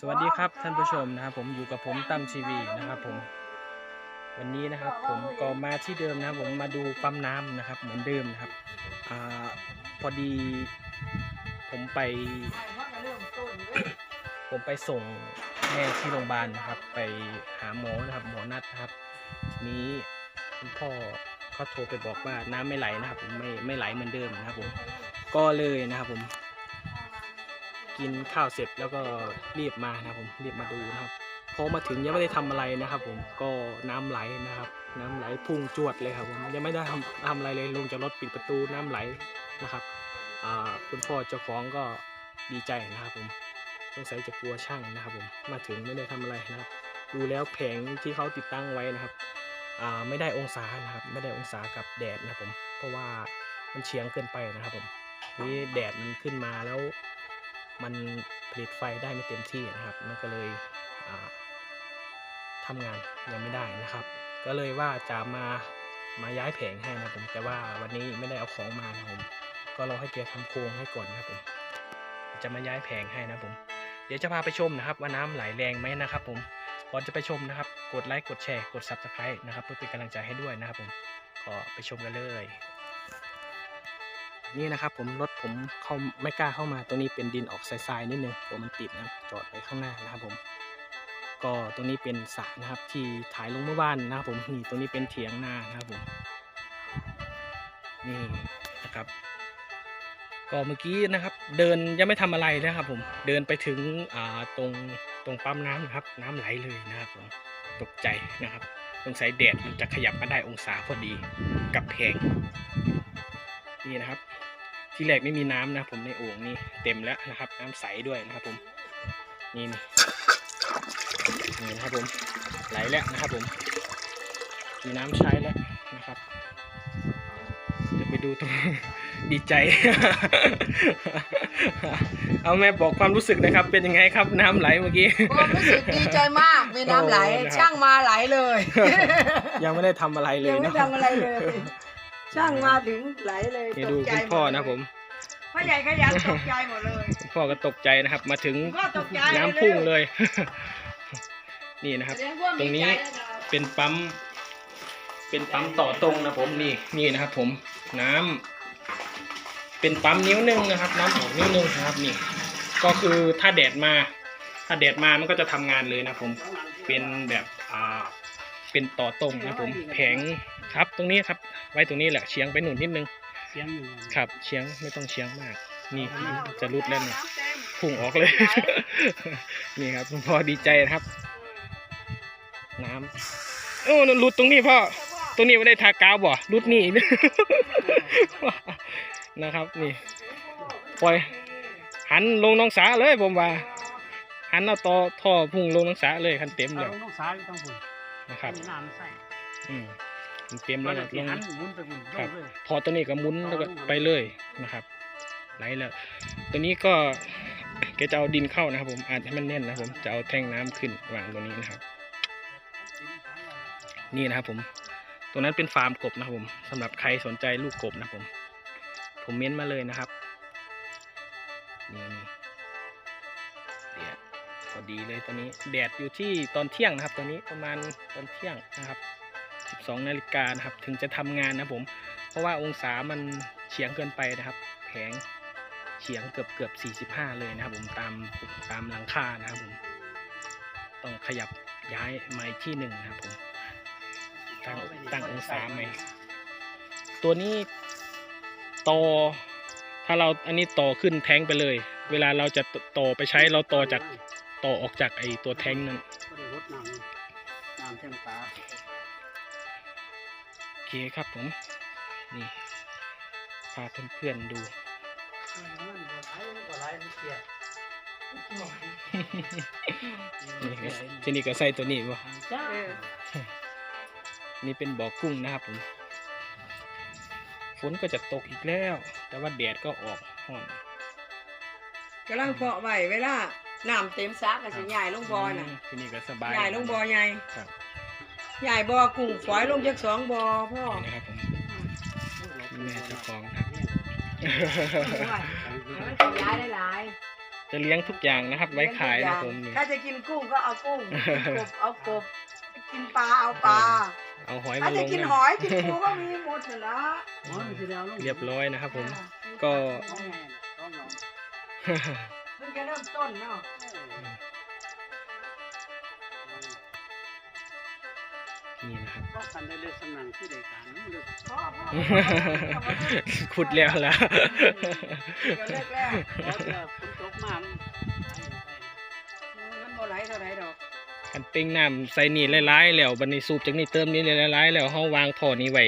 สวัสดีครับท่านผู้ชมนะครับผมอยู่กับผมตั้มทีวีนะครับผมวันนี้นะครับผมก็มาที่เดิมนะครับผมมาดูปั๊มน้ำนะครับ เหมือนเดิมนะครับอพอดีผมไป ผมไปส่งแม่ที่โรงพยาบาลนะครับ ไปหาหมอนะครับหมอนัดนะครับทีนี้คุณพ่อเขาโทรไปบอกว่าน้ำไม่ไหลนะครับ ผมไม่ไม่ไหลเหมือนเดิมนะครับผมก็เลยนะครับผม กินข้าวเสร็จแล้วก็รีบมานะครับผมรีบมาดูนะครับพอมาถึงยังไม่ได้ทำอะไรนะครับ ผมก็น้ำไหลนะครับ น้ำไหลพุ่งจวดเลยครับผมยังไม่ได้ทำทำอะไรเลยลงจากรถปิดประตูน้ำไหลนะครับคุณพ่อเจ้าของก็ดีใจนะครับผมสงสัยจะกลัวช่างนะครับ ผมมาถึงไม่ได้ทำอะไรนะครับ ดูแล้วแผงที่เขาติดตั้งไว้นะครับไม่ได้องศานะครับ ไม่ได้องศากับแดดนะครับผมเพราะว่ามันเฉียงเกินไปนะครับผมนี่แดดมันขึ้นมาแล้ว มันผลิตไฟได้ไม่เต็มที่นะครับ มันก็เลยอ่าทำงานยังไม่ได้นะครับ ก็เลยว่าจะมามาย้ายแผงให้นะผมแต่ว่าวันนี้ไม่ได้เอาของมานะผมก็รอให้แกทำโครงให้ก่อนนะครับผมจะมาย้ายแผงให้นะผมเดี๋ยวจะพาไปชมนะครับ ว่าน้ำไหลแรงไหมนะครับ ผมก่อนจะไปชมนะครับ กดไลค์กดแชร์กด subscribe นะครับ เพื่อเป็นกำลังใจให้ด้วยนะครับผมก็ไปชมกันเลย นี่นะครับผมรถผมเข้าไม่กล้าเข้ามาตรงนี้เป็นดินออกทรายๆนิดนึงผมมันติดนะจอดไว้ข้างหน้านะครับผม ก็ตรงนี้เป็นสระนะครับที่ถ่ายลงเมื่อวานนะครับผมนี่ตรงนี้เป็นเถียงนานะครับผมนี่นะครับก็เมื่อกี้นะครับ เดินยังไม่ทำอะไรนะครับ ผมเดินไปถึงอ่าตรงตรงปั๊มน้ำนะครับ น้ำไหลเลยนะครับผมตกใจนะครับสงสัยแดดมันจะขยับมาได้องศาพอดีกับแพงนี่นะครับ ที่แรกไม่มีน้ำนะผมในโอ่งนี่เต็มแล้วนะครับ น้ำใสด้วยนะครับผมนี่นี่นี่นะครับผมไหลแล้วนะครับผม มีน้ำใช้แล้วนะครับเดี๋ยวไปดูตรงดีใจ เอาแม่บอกความรู้สึกนะครับ เป็นยังไงครับน้ำไหลเมื่อกี้ความรู้สึกดีใจมากมีน้ำไหลโอ้นะครับช่างมาไหลเลย ยังไม่ได้ทำอะไรเลยยังไม่เนาะทำอะไรเลย ช่างมาถึงไหลเลยนี่ตดูกใจคุณพ่อนะผมพ่อใหญ่ขยันตกใจหมดเลย คุณพ่อก็ตกใจนะครับ มาถึงก็ตกใจน้ำพุ่งเลย นี่นะครับแสดว่ามีตรงนี้ใจแล้วะเป็นปั๊ม เป็นปั๊มต่อตรงนะผมนี่นี่นะครับ ผมน้ำเป็นปั๊มนิ้วหนึ่งนะครับ น้ำออกนิ้วหนึ่งนะครับนี่ ก็คือถ้าแดดมา ถ้าแดดมามันก็จะทำงานเลยนะผม เป็นแบบอ่าเป็นต่อตรงนะผมแผง ครับตรงนี้ครับ ไว้ตรงนี้แหละเฉียงไปหนุนนิดนึงเสียงอยู่ครับเฉียงไม่ต้องเฉียงมาก นี่จะรุดแล้วเนี่ยน้ำเต็มพุ่งออกเลย นี่ครับคุณพ่อดีใจนะครับ น้ำโอ้นั่นรุดตรงนี้พ่อตรงนี้ไม่ได้ทากาวบ่รุดนี่นะครับนี่ปล่อยหันลงน้องสาเลยผมว่า หันเอาต่อท่อพุ่งลงน้องสาเลยคันเต็มเอาแล้วต้องซ้ายต้องฝุ่นนะครับมีน้ำใส่อืม มันเต็มแล้แล้ววที่ลงหันหมุนไปฝุ่นลครับงเลยพอตัวนี้ก็หมุนแล้วก็ไปเลยนะครับ ไหลแล้ว ตัวนี้ก็แกจะเอาดินเข้านะครับ ผมอาจให้มันแน่นนะครับผมจะเอาแท่งน้ำขึ้นวางตรงนี้นะครับ นี่นะครับ ผมตรงนั้นเป็นฟาร์มกบนะครับ ผมสำหรับใครสนใจลูกกบนะครับผม ผมเม้นมาเลยนะครับนี่นี่แดดพอดีเลยตอนนี้ แดดอยู่ที่ตอนเที่ยงนะครับ ตอนนี้ประมาณตอนเที่ยงนะครับ 12 นาฬิกานะครับ ถึงจะทำงานนะผม เพราะว่าองศามันเฉียงเกินไปนะครับ แผงเฉียงเกือบเกือบ45 เลยนะครับ ผมตามตามหลังคานะครับผม ต้องขยับย้ายมาอีกที่หนึ่งนะครับผมตั้งตั้งองศาใหม่ตัวนี้ต่อถ้าเราอันนี้ต่อขึ้นแท้งไปเลย เวลาเราจะต่อไปใช้เราต่อจากต่อออกจากไอตัวแท้งนั้นก็ได้รดน้ำน้ำเต็มตา คครับผม นี่พาเพื่อนๆดู นี่ก็ที่นี่ก็ใส่ตัวนี้วะจ้าเออนี่เป็นบ่อกุ้งนะครับผม ฝนก็จะตกอีกแล้ว แต่ว่าแดดก็ออกห่อนกำลังเพาะไว้เวลาน้ำเต็มซักก็สิใหญ่ลงบ่อน่ะมที่นี่ก็สบายใหญ่ลงบ่อใหญ่ครับ ใหญ่บ่อกุ้งฝอยลงจากสองบ่อพ่อนี่นะครับผมแม่เจ้าของครับด้วยให้มันขยายได้หลายจจะเลี้ยงทุกอย่างนะครับ ไว้ขายนะครับผมนี่ถ้าจะกินกุ้งก็เอากุ้งกินกบเอากบ กินปลาเอาปลา เอาหอยถ้ามาลจะงกินนะหอยกินปูก็มีหมดเถอะนะโอ้ยสิแล้วลงเรียบร้อยนะครับผม ก็ต้องแน่ต้องลองเพิ่งจะเริ่มต้นเนาะ นี่นะครับก็กันได้เลยสำนักที่เด็กกันเลยพ่อพ่อขุดแล้วแล้วเดี๋ยวเลิกแล้วเพราะจะฝนตกมามันบ่ไหลเท่าไหร่ดอกกันเป้งน้ำใส่นี่หลายๆแล้วบันนี้สูบจากนี่เติมนี่หลายๆแล้วเฮาวางท่อนี้ไว้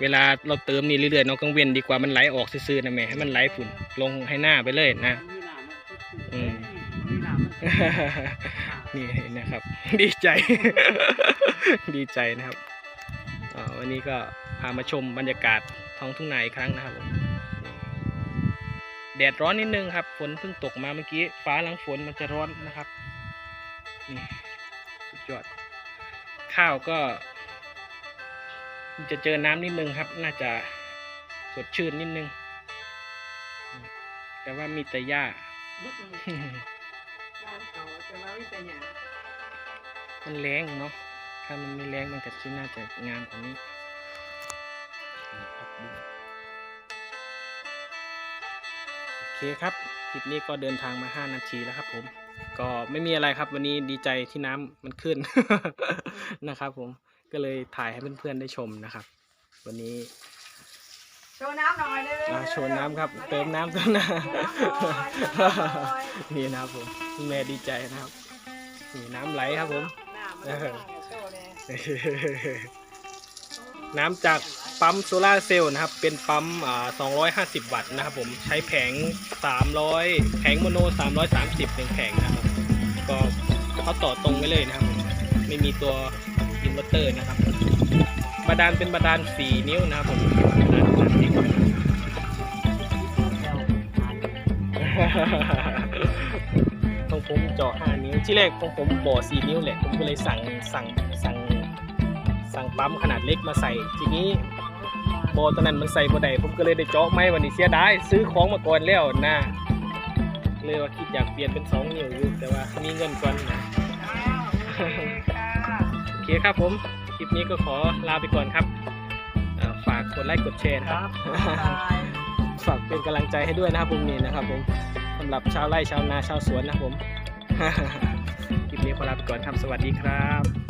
เวลาเราเติมนี่เรื่อยๆเนาะกังเวียนดีกว่ามันไหลออกซื่อๆนะแม่ให้มันไหลฝุ่นลงให้หน้าไปเลยนะ มีน้ำมันก็คืออืม มีน้ำมัน นี่นะครับ ดีใจ ดีใจนะครับวันนี้ก็พามาชมบรรยากาศท้องทุ่งนาอีกครั้งนะครับผมแดดร้อนนิดนึงครับฝนเพิ่งตกมาเมื่อกี้ฟ้าหลังฝนมันจะร้อนนะครับนี่สุดยอด ข้าวก็ จะเจอน้ำนิดนึงครับ น่าจะสดชื่นนิดนึง แต่ว่ามีแต่หญ้า บ้านเขาจะมาวิทยามันแรงเนาะ ถ้ามันไม่แรงมันก็จะน่าจะงามกว่านี้นี่ครับดูโอเคครับ คลิปนี้ก็เดินทางมา 5 นาทีแล้วครับผม ก็ไม่มีอะไรครับวันนี้ดีใจที่น้ำมันขึ้นนะครับผม ก็เลยถ่ายให้เพื่อนๆได้ชมนะครับ วันนี้ ว์น้ำหน่อยเลยอ่าโชว์น้ำครับ เติมน้ำเติมน้เติมน้ำหน่อยเติมน้ำหน่อยำนี่นะครับผมคุณแม่ดีใจนะครับนี่น้ำไหลครับผม น้ำมันก็โชว์เลยน้ำจากปั๊มโซลาร์เซลล์นะครับ เป็นปั๊มอ่า250 วัตต์นะครับผมใช้แผง 300 แผงโมโน 330เป็นแผงนะครับก็เขาต่อตรงไว้เลยนะครับผมไม่มีตัวอินเวอร์เตอร์นะครับบาดาลเป็นบาดาล4นิ้วนะครับผมบาดาล ขนาดนี้ของผมจาะ5นิ้ว ที่แรกของผมบ่อ4นิ้วแหละ ผมก็เลยสั่งสั่งสั่งสั่งปั๊มขนาดเล็กมาใส่ ทีนี้บ่อตอนนั้นมันใส่บ่ได้ผมก็เลยได้เจาะไม่วันนี้เสียดายซื้อของมาก่อนแล้วนะเลยว่าคิดอยากเปลี่ยนเป็น2นิ้วอยู่แต่ว่ามีเงินก่อนนะอ้าวโอเคครับผม คลิปนี้ก็ขอลาไปก่อนครับ ฝากกดไลค์กดแชร์นะคครัรับบบ๊ายบายฝากเป็นกำลังใจให้ด้วยนะครับผมนี่นะครับผมสำหรับชาวไร่ชาวนาชาวสวนนะครับผมคลิปนี้ขอลาไปก่อนครับสวัสดีครับ